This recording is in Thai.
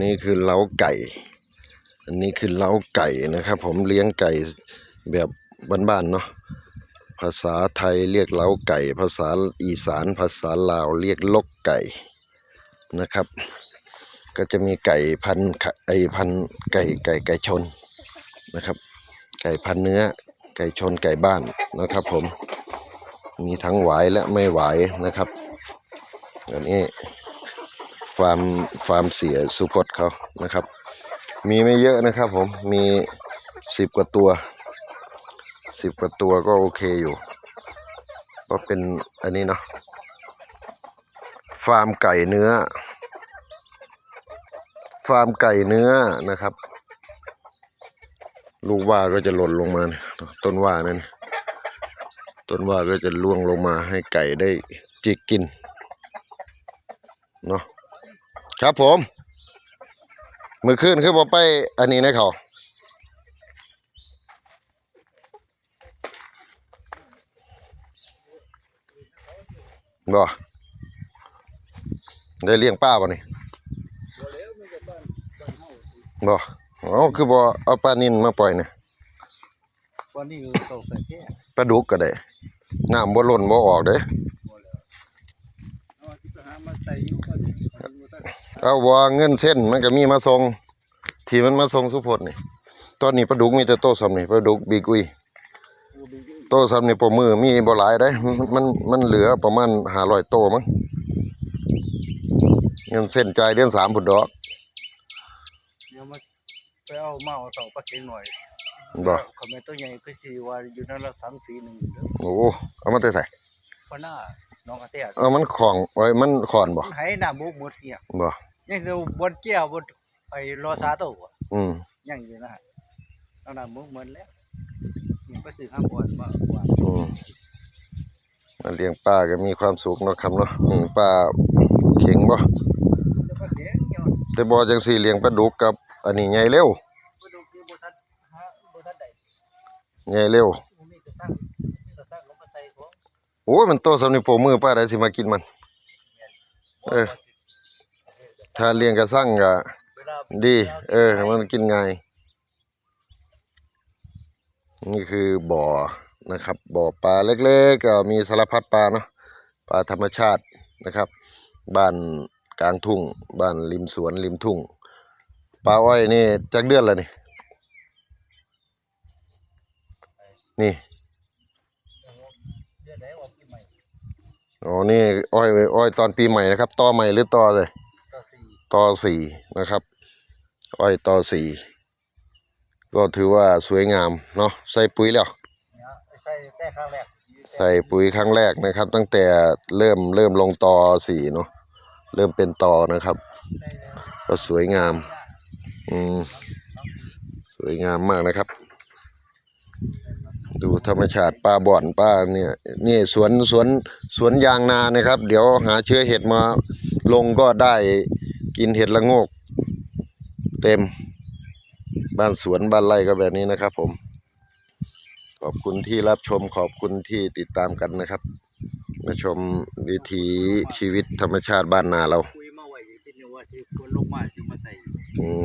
นี่คือเล้าไก่ อันนี้คือเล้าไก่นะครับ ผมเลี้ยงไก่แบบบ้านๆเนาะ ภาษาไทยเรียกเล้าไก่ ภาษาอีสาน ภาษาลาวเรียกลกไก่นะครับ ก็จะมีไก่พันไอพันไก่ไก่ไก่ชนนะครับ ไก่พันเนื้อ ไก่ชนไก่บ้านนะครับ ผม มีทั้งหวายและไม่หวายนะครับอันนี้ ฟาร์มฟาร์มเสียสุพจน์เขานะครับ มีไม่เยอะนะครับผมมีสิบกว่าตัวสิบกว่าตัวก็โอเคอยู่ก็เป็นอันนี้เนาะฟาร์มไก่เนื้อ ฟาร์มไก่เนื้อนะครับ ลูกว่าก็จะหล่นลงมา ต้นว่านั่นต้นว่าก็จะล่วงลงมาให้ไก่ได้จิกกินเนาะ ครับผม มือขึ้นคือบอกไปอันนี้นะเขาบ่ได้เลี้ยงป้าบ่นี่บ่อ๋อคือบ่เอาปลานินมาปล่อยเนี่ยวันนี้คือตกใส่แค่ปลาดุกก็ได้น้ำบ่ล้นบ่ออกเด้อ เอาว่าเงินเส้นมันก็มีมาส่งที่มันมาส่งสุพจน์นี่ตอนนี้ปลาดุกมีแต่โตซ้ำนี่ปลาดุกบีกุยกูดูอยู่โตซ้ำนี่ปมือมีบ่หลายได้มันมันมันเหลือประมาณ500โตมั้งเงินเส้นจ่ายเดือน3พุ่นดอกเดี๋ยวมาไปเอาเมาเอาเสาปลาเค็งหน่อยบ่เขาแม่ตัวใหญ่คือสิว่าอยู่นั่นละถังสีหนึงเด้อโอ้เอามาแต่ใส่พหน้าน้องอาเตียเอามันของไว้มันขอนบ่มันให้หน้ามุกหมดเนี่ยบ่ ยังเดี๋ยวบนเจ้าบนไปรอซาโตะอืมยังอยู่นะฮะเอาหน้ามุกหมดแล้วยังไปซื้อข้าวบอนมาว่าอืมมาเลี้ยงปลาก็มีความสุขเนาะครับเนาะอืมปลาเข็งบ่จะปลาเค็งเนี่ยแต่บ่จังซี่เลี้ยงปลาดุกกับ อันนี้ใหญ่เร็วบ่ดูคือบ่ทันหาบ่ทันได้ใหญ่เร็วบ่มีจะสร้างมีจะสร้างลงมาใส่ของโอ้ยมันโตสำนี่โปมือป้าได้สิมากินมัน เออ ถ้าเลี้ยงกระสั่งก็ดี เออมันกินง่าย นี่คือบ่อนะครับ บ่อปลาเล็กๆก็มีสารพัดปลาเนาะปลาธรรมชาตินะครับ บ้านกลางทุ่ง บ้านริมสวนริมทุ่งปลาอ้อยนี่จักเดือนแล้วนี่นี่อ๋อนี่อ้อยอ้อยตอนปีใหม่นะครับต่อใหม่หรือต่อเลย ต่อสี่นะครับ อ้อยต่อสี่ก็ถือว่าสวยงามเนาะใส่ปุ๋ยแล้วเนี่ยใส่แต่ครั้งแรกใส่ปุ๋ยครั้งแรกนะครับ ตั้งแต่เริ่มเริ่มลงตอสี่เนาะเริ่มเป็นตอนะครับใส่แล้วก็สวยงามอืมสวยงามมากนะครับ ดูธรรมชาติป้าบ่อนป้าเนี่ยนี่สวนสวนสวนยางนานะครับ เดี๋ยวหาเชื้อเห็ดมาลงก็ได้ กินเห็ดละโงก เต็ม บ้านสวนบ้านไร่ก็แบบนี้นะครับผม ขอบคุณที่รับชมขอบคุณที่ติดตามกันนะครับ มาชมวิถีชีวิตธรรมชาติบ้านนาเราคุยมาไว้เป็นว่าที่คนลงมาจะมาใส่อืม